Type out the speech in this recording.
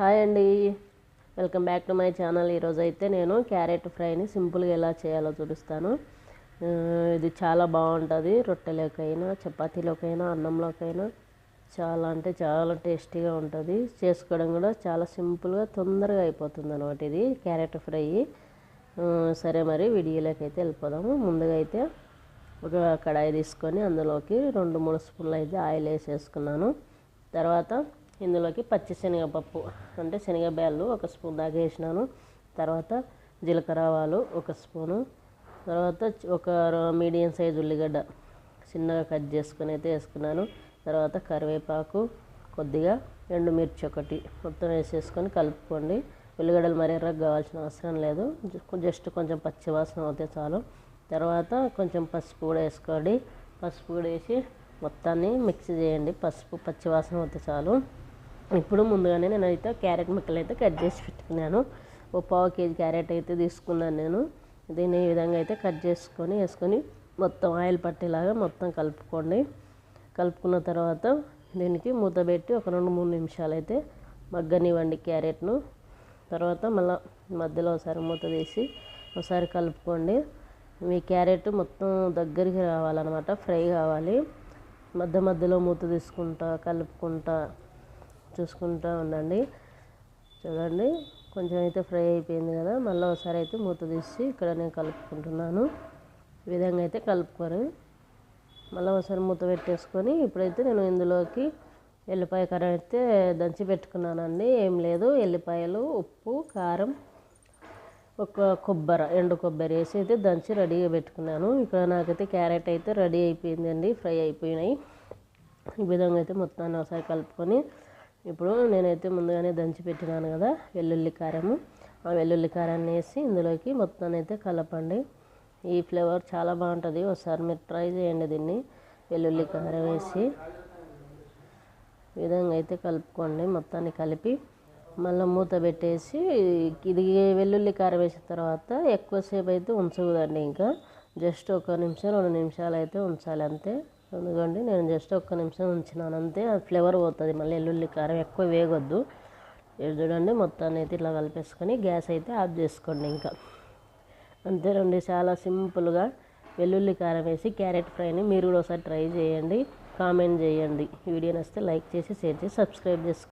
Hi అండి. Welcome back to my channel. ఈరోజు అయితే నేను క్యారెట్ ఫ్రైని సింపుల్గా ఎలా చేయాలో చూపిస్తాను. ఇది చాలా బాగుంటుంది. రొట్టెలోకైనా చపాతీలోకైనా అన్నంలోకైనా చాలా అంటే చాలా టేస్టీగా ఉంటుంది. చేసుకోవడం కూడా చాలా సింపుల్గా తొందరగా అయిపోతుంది అనమాట ఇది క్యారెట్ ఫ్రై. సరే మరి వీడియోలోకి అయితే వెళ్ళిపోదాము. ముందుగా అయితే ఒక కడాయి తీసుకొని అందులోకి రెండు మూడు స్పూన్లు అయితే ఆయిల్ వేసేసుకున్నాను. తర్వాత ఇందులోకి పచ్చి శనగపప్పు అంటే శనగబ్యాళ్ళు ఒక స్పూన్ దాకా వేసినాను. తర్వాత జీలకర్ర ఆవాలు ఒక స్పూను. తర్వాత ఒక మీడియం సైజ్ ఉల్లిగడ్డ చిన్నగా కట్ చేసుకుని అయితే వేసుకున్నాను. తర్వాత కరివేపాకు కొద్దిగా ఎండుమిర్చి ఒకటి మొత్తం వేసేసుకొని కలుపుకోండి. ఉల్లిగడ్డలు మరీ కావాల్సిన అవసరం లేదు. జస్ట్ కొంచెం పచ్చి వాసన అవుతే చాలు. తర్వాత కొంచెం పసుపు కూడా వేసుకోండి. పసుపు కూడా వేసి మొత్తాన్ని మిక్స్ చేయండి. పసుపు పచ్చివాసన అవుతే చాలు. ఇప్పుడు ముందుగానే నేనైతే క్యారెట్ ముక్కలు అయితే కట్ చేసి పెట్టుకున్నాను. ఓ పావు కేజీ క్యారెట్ అయితే తీసుకున్నాను నేను. దీన్ని ఈ విధంగా అయితే కట్ చేసుకొని వేసుకొని మొత్తం ఆయిల్ పట్టేలాగా మొత్తం కలుపుకోండి. కలుపుకున్న తర్వాత దీనికి మూత పెట్టి ఒక రెండు మూడు నిమిషాలు అయితే మగ్గనివ్వండి క్యారెట్ను. తర్వాత మళ్ళీ మధ్యలో ఒకసారి మూత తీసి ఒకసారి కలుపుకోండి. మీ క్యారెట్ మొత్తం దగ్గరికి రావాలన్నమాట ఫ్రై కావాలి. మధ్య మధ్యలో మూత తీసుకుంటా కలుపుకుంటా చూసుకుంటా ఉండండి. చూడండి కొంచెం అయితే ఫ్రై అయిపోయింది కదా మళ్ళీ ఒకసారి అయితే మూత తీసి ఇక్కడ నేను కలుపుకుంటున్నాను. ఈ విధంగా అయితే కలుపుకొని మళ్ళీ ఒకసారి మూత పెట్టేసుకొని ఇప్పుడైతే నేను ఇందులోకి ఎల్లిపాయ కారం అయితే దంచి పెట్టుకున్నానండి. ఏం లేదు ఎల్లిపాయలు ఉప్పు కారం ఒక కొబ్బరి ఎండు కొబ్బరి వేసి అయితే దంచి రెడీగా పెట్టుకున్నాను. ఇక్కడ నాకైతే క్యారెట్ అయితే రెడీ అయిపోయిందండి ఫ్రై అయిపోయినాయి. ఈ విధంగా అయితే మొత్తాన్ని ఒకసారి కలుపుకొని ఇప్పుడు నేనైతే ముందుగానే దంచి పెట్టినాను కదా వెల్లుల్లి కారము. ఆ వెల్లుల్లి కారాన్ని వేసి ఇందులోకి మొత్తాన్ని అయితే కలపండి. ఈ ఫ్లేవర్ చాలా బాగుంటుంది. ఒకసారి మీరు ట్రై చేయండి దీన్ని. వెల్లుల్లి కారం వేసి విధంగా అయితే కలుపుకోండి మొత్తాన్ని కలిపి. మళ్ళీ మూత పెట్టేసి ఇది వెల్లుల్లి కారం వేసిన తర్వాత ఎక్కువసేపు అయితే ఉంచకూడదండి ఇంకా. జస్ట్ ఒక నిమిషం రెండు నిమిషాలు అయితే ఉంచాలి అంతే. ఎందుకంటే నేను జస్ట్ ఒక్క నిమిషం ఉంచినాను. అంతే అది ఫ్లేవర్ పోతుంది. మళ్ళీ వెల్లుల్లి కారం ఎక్కువ వేగొద్దు. ఇది చూడండి మొత్తాన్ని అయితే ఇట్లా కలిపేసుకొని గ్యాస్ అయితే ఆఫ్ చేసుకోండి ఇంకా. అంతేనండి చాలా సింపుల్గా వెల్లుల్లి కారం వేసి క్యారెట్ ఫ్రైని మీరు కూడా ఒకసారి ట్రై చేయండి. కామెంట్ చేయండి. వీడియో నచ్చితే లైక్ చేసి షేర్ చేసి సబ్స్క్రైబ్ చేసుకోండి.